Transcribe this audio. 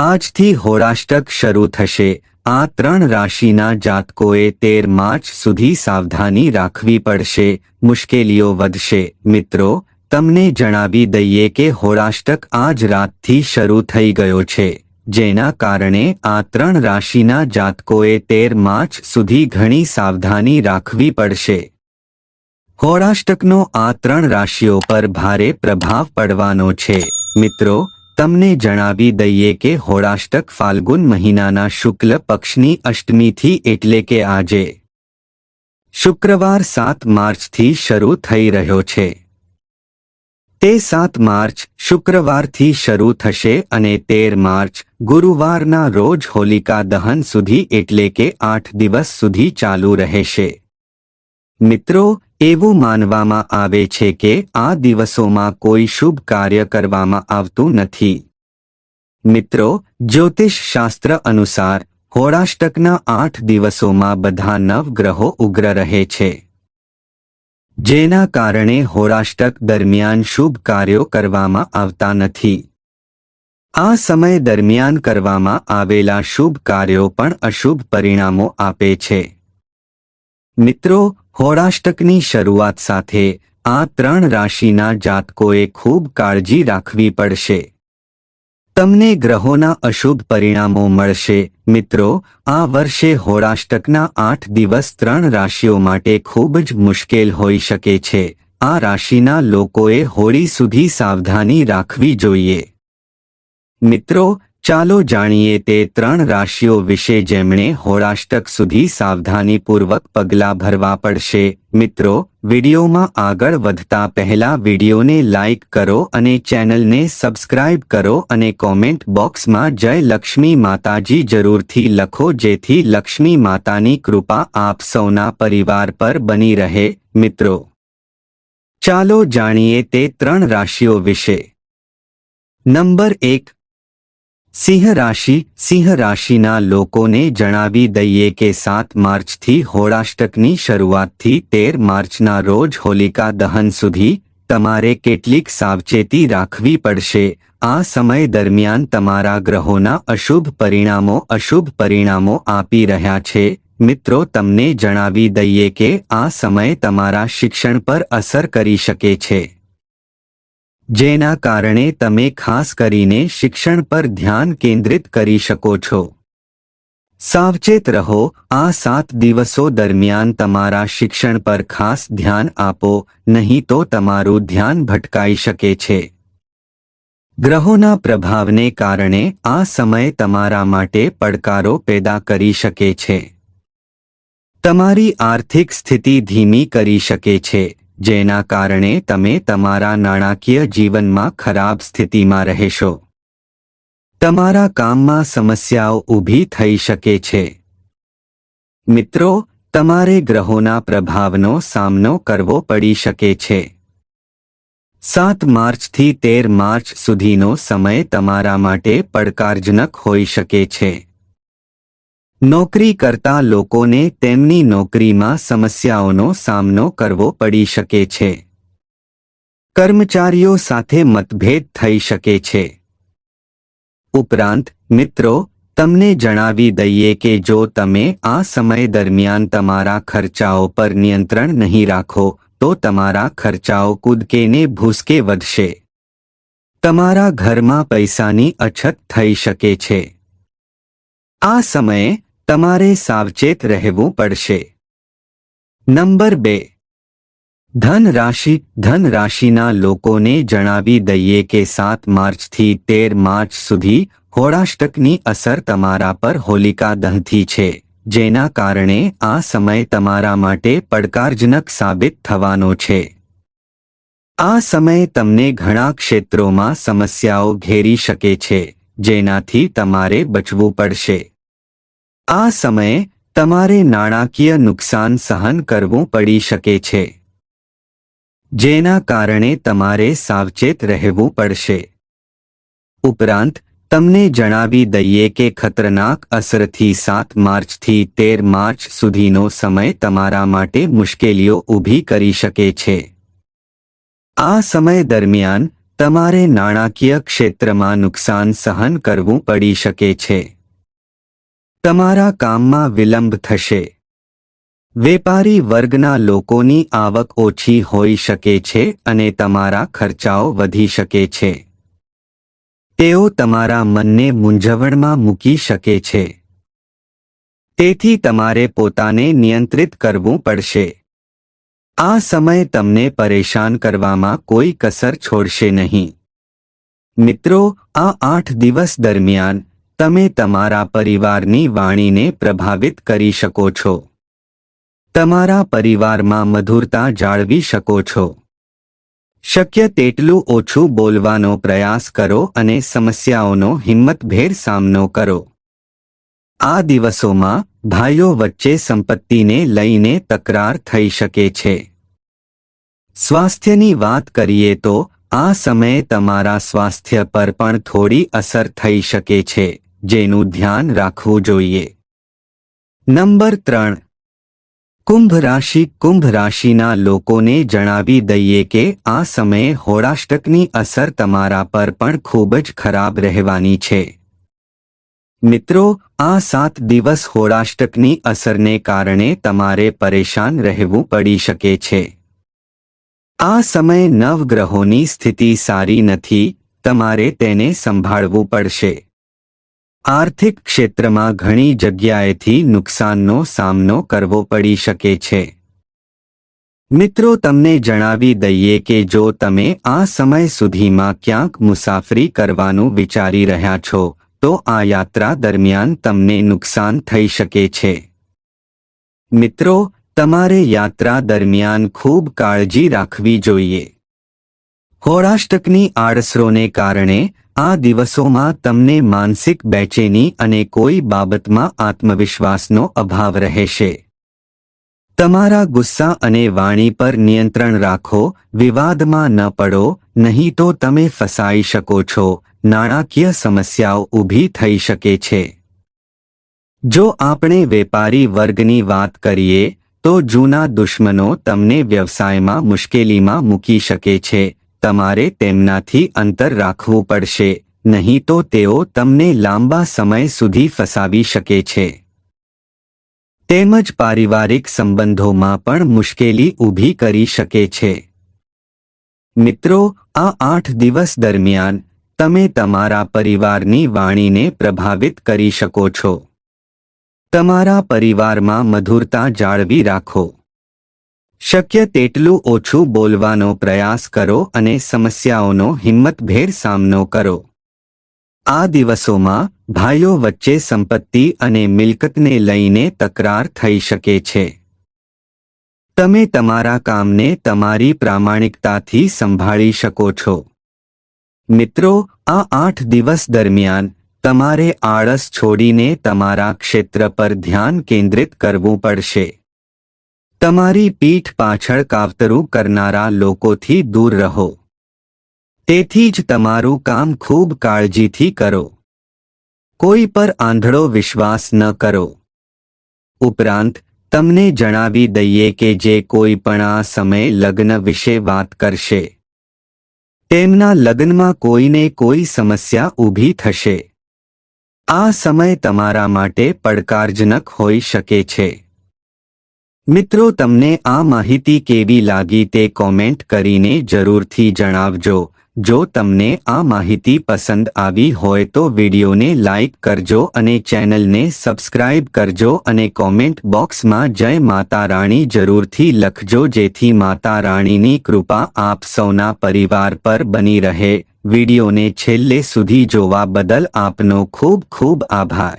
આજથી હોરાષ્ટક શરૂ થશે. આ ત્રણ રાશિના જાતકોએ તેર માર્ચ સુધી સાવધાની રાખવી પડશે. મુશ્કેલીઓ વધશે. મિત્રો, તમને જણાવી દઈએ કે હોરાષ્ટક આજ રાતથી શરૂ થઈ ગયો છે, જેના કારણે આ ત્રણ રાશિના જાતકોએ તેર માર્ચ સુધી ઘણી સાવધાની રાખવી પડશે. હોરાષ્ટકનો આ ત્રણ રાશિઓ પર ભારે પ્રભાવ પડવાનો છે. મિત્રો તમને જણાવી દઈએ કે હોળાષ્ટક ફાલ્ગુન મહિનાના શુક્લ પક્ષની અષ્ટમીથી એટલે કે આજે. શુક્રવાર સાત માર્ચથી શરૂ થઈ રહ્યો છે. તે સાત માર્ચ શુક્રવારથી શરૂ થશે અને તેર માર્ચ ગુરુવારના રોજ હોલિકા દહન સુધી એટલે કે આઠ દિવસ સુધી ચાલુ રહેશે. મિત્રો, એવું માનવામાં આવે છે કે આ દિવસોમાં કોઈ શુભ કાર્ય કરવામાં આવતું નથી. મિત્રો, જ્યોતિષ શાસ્ત્ર અનુસાર, હોળાષ્ટકના આઠ દિવસોમાં બધા નવ ગ્રહો ઉગ્ર રહે છે. જેના કારણે હોળાષ્ટક દરમિયાન શુભ કાર્યો કરવામાં આવતા નથી. આ સમય દરમિયાન કરવામાં આવેલા શુભ કાર્યો પણ અશુભ પરિણામો આપે છે. મિત્રો, હોળાષ્ટકની શરૂઆત સાથે આ ત્રણ રાશિના જાતકોએ ખૂબ કાળજી રાખવી પડશે. તમને ગ્રહોના અશુભ પરિણામો મળશે. મિત્રો, આ વર્ષે હોળાષ્ટકના આઠ દિવસ ત્રણ રાશિઓ માટે ખૂબ જ મુશ્કેલ હોઈ શકે છે. આ રાશિના લોકોએ હોળી સુધી સાવધાની રાખવી જોઈએ. મિત્રો ચાલો જાણીએ તે ત્રણ રાશિઓ વિશે જેમણે હોળાષ્ટક સુધી સાવધાનીપૂર્વક પગલાં ભરવા પડશે. મિત્રો, વિડીયોમાં આગળ વધતા પહેલા વિડીયોને લાઇક કરો અને ચેનલને સબસ્ક્રાઇબ કરો અને કોમેન્ટ બોક્સમાં જય લક્ષ્મી માતાજી જરૂરથી લખો જેથી લક્ષ્મી માતાની કૃપા આપ સૌના પરિવાર પર બની રહે. મિત્રો, ચાલો જાણીએ તે ત્રણ રાશિઓ વિશે. નંબર એક સિંહ રાશિ, સિંહ રાશિના લોકોને જણાવી દઈએ કે સાત માર્ચથી હોળાષ્ટકની શરૂઆતથી તેર માર્ચના રોજ હોલિકા દહન સુધી તમારે કેટલીક સાવચેતી રાખવી પડશે. આ સમય દરમિયાન તમારા ગ્રહોના અશુભ પરિણામો અશુભ પરિણામો આપી રહ્યા છે. મિત્રો, તમને જણાવી દઈએ કે આ સમય તમારા શિક્ષણ પર અસર કરી શકે છે. જેના કારણે તમે ખાસ કરીને શિક્ષણ પર ધ્યાન કેન્દ્રિત કરી શકો છો. સાવચેત રહો, આ સાત દિવસો દરમિયાન તમારા શિક્ષણ પર ખાસ ધ્યાન આપો, નહીં તો તમારું ધ્યાન ભટકાઈ શકે છે. ગ્રહોના પ્રભાવને કારણે આ સમય તમારા માટે પડકારો પેદા કરી શકે છે. તમારી આર્થિક સ્થિતિ ધીમી કરી શકે છે. જેના કારણે તમે તમારા નાણાકીય જીવનમાં ખરાબ સ્થિતિમાં રહેશો. તમારા કામમાં સમસ્યાઓ ઊભી થઈ શકે છે. મિત્રો, તમારે ગ્રહોના પ્રભાવનો સામનો કરવો પડી શકે છે. સાત માર્ચથી તેર માર્ચ સુધીનો સમય તમારા માટે પડકારજનક હોઈ શકે છે. નોકરી કરતા લોકોને તેમની નોકરીમાં સમસ્યાઓનો સામનો કરવો પડી શકે છે. કર્મચારીઓ સાથે મતભેદ થઈ શકે છે. ઉપરાંત, મિત્રો, તમને જણાવી દઈએ કે જો તમે આ સમય દરમિયાન તમારા ખર્ચાઓ પર નિયંત્રણ નહીં રાખો, તો તમારા ખર્ચાઓ કૂદકેને ભૂસકે વધશે. તમારા ઘરમાં પૈસાની અછત થઈ શકે છે. આ સમયે તમારે સાવચેત રહેવું પડશે. નંબર બે. ધન રાશિ ધન રાશિના લોકોને જણાવી દઈએ કે સાત માર્ચથી તેર માર્ચ સુધી હોળાષ્ટકની અસર તમારા પર હોલિકા દહથી છે, જેના કારણે આ સમય તમારા માટે પડકારજનક સાબિત થવાનો છે. આ સમય તમને ઘણા ક્ષેત્રોમાં સમસ્યાઓ ઘેરી શકે છે, જેનાથી તમારે બચવું પડશે. આ સમયે તમારે નાણાકીય નુકસાન સહન કરવું પડી શકે છે. જેના કારણે તમારે સાવચેત રહેવું પડશે. ઉપરાંત, તમને જણાવી દઈએ કે ખતરનાક અસરથી સાત માર્ચથી તેર માર્ચ સુધીનો સમય તમારા માટે મુશ્કેલીઓ ઊભી કરી શકે છે. આ સમય દરમિયાન તમારે નાણાકીય ક્ષેત્રમાં નુકસાન સહન કરવું પડી શકે છે. તમારા કામમાં વિલંબ થશે. વેપારી વર્ગના લોકોની આવક ઓછી હોઈ શકે છે અને તમારા ખર્ચાઓ વધી શકે છે. તેઓ તમારા મનને મૂંઝવણમાં મૂકી શકે છે. તેથી તમારે પોતાને નિયંત્રિત કરવું પડશે. આ સમય તમને પરેશાન કરવામાં કોઈ કસર છોડશે નહીં. મિત્રો, આ આઠ દિવસ દરમિયાન તમે તમારા પરિવારની વાણીને પ્રભાવિત કરી શકો છો. તમારા પરિવારમાં મધુરતા જાળવી શકો છો. શક્ય તેટલું ઓછું બોલવાનો પ્રયાસ કરો અને સમસ્યાઓનો હિંમતભેર સામનો કરો. આ દિવસોમાં ભાઈઓ વચ્ચે સંપત્તિને લઈને તકરાર થઈ શકે છે. સ્વાસ્થ્યની વાત કરીએ તો આ સમયે તમારા સ્વાસ્થ્ય પર પણ થોડી અસર થઈ શકે છે. જેનું ધ્યાન રાખવું જોઈએ. નંબર ત્રણ. કુંભ રાશિ કુંભ રાશિના લોકોને જણાવી દઈએ કે આ સમયે હોળાષ્ટકની અસર તમારા પર પણ ખૂબ જ ખરાબ રહેવાની છે. મિત્રો, આ સાત દિવસ હોળાષ્ટકની અસરને કારણે તમારે પરેશાન રહેવું પડી શકે છે. આ સમયે નવગ્રહોની સ્થિતિ સારી નથી, તમારે તેને સંભાળવું પડશે. આર્થિક ક્ષેત્રમાં ઘણી જગ્યાએથી નુકસાનનો સામનો કરવો પડી શકે છે. મિત્રો, તમને જણાવી દઈએ કે જો તમે આ સમય સુધીમાં ક્યાંક મુસાફરી કરવાનું વિચારી રહ્યા છો, તો આ યાત્રા દરમિયાન તમને નુકસાન થઈ શકે છે. મિત્રો, તમારે યાત્રા દરમિયાન ખૂબ કાળજી રાખવી જોઈએ. હોળાષ્ટકની આડસરોને કારણે આ દિવસોમાં તમને માનસિક બેચેની અને કોઈ બાબતમાં આત્મવિશ્વાસનો અભાવ રહેશે. તમારા ગુસ્સા અને વાણી પર નિયંત્રણ રાખો, વિવાદમાં ન પડો, નહીં તો તમે ફસાઈ શકો છો, નાણાકીય સમસ્યાઓ ઊભી થઈ શકે છે. જો આપણે વેપારી વર્ગની વાત કરીએ, તો જૂના દુશ્મનો તમને વ્યવસાયમાં મુશ્કેલીમાં મૂકી શકે છે તમારે તેમનાથી અંતર રાખવું પડશે, નહીં તો તેઓ તમને લાંબા સમય સુધી ફસાવી શકે છે. તેમજ પારિવારિક સંબંધોમાં પણ મુશ્કેલી ઊભી કરી શકે છે. મિત્રો, આ આઠ દિવસ દરમિયાન, તમે તમારા પરિવારની વાણીને પ્રભાવિત કરી શકો છો. તમારા પરિવારમાં મધુરતા જાળવી રાખો. શક્ય તેટલું ઓછું બોલવાનો પ્રયાસ કરો અને સમસ્યાઓનો હિંમતભેર સામનો કરો. આ દિવસોમાં ભાઈઓ વચ્ચે સંપત્તિ અને મિલકતને લઈને તકરાર થઈ શકે છે. તમે તમારા કામને તમારી પ્રામાણિકતાથી સંભાળી શકો છો. મિત્રો, આ આઠ દિવસ દરમિયાન તમારે આળસ છોડીને તમારા ક્ષેત્ર પર ધ્યાન કેન્દ્રિત કરવું પડશે. તમારી પીઠ પાછળ કાવતરું કરનારા લોકોથી દૂર રહો. તેથી જ તમારું કામ ખૂબ કાળજીથી કરો. કોઈ પર આંધળો વિશ્વાસ ન કરો. ઉપરાંત, તમને જણાવી દઈએ કે જે કોઈ પણ આ સમયે લગ્ન વિશે વાત કરશે. તેમના લગ્નમાં કોઈને કોઈ સમસ્યા ઊભી થશે. આ સમય તમારા માટે પડકારજનક હોઈ શકે છે. મિત્રો, તમને આ માહિતી કેવી લાગી તે કોમેન્ટ કરીને જરૂરથી જણાવજો. જો તમને આ માહિતી પસંદ આવી હોય તો વિડીયોને લાઇક કરજો અને ચેનલને સબસ્ક્રાઇબ કરજો અને કોમેન્ટ બોક્સમાં જય માતા રાણી જરૂરથી લખજો જેથી માતા રાણીની કૃપા આપ સૌના પરિવાર પર બની રહે. વિડીયોને છેલ્લે સુધી જોવા બદલ આપનો ખૂબ ખૂબ આભાર.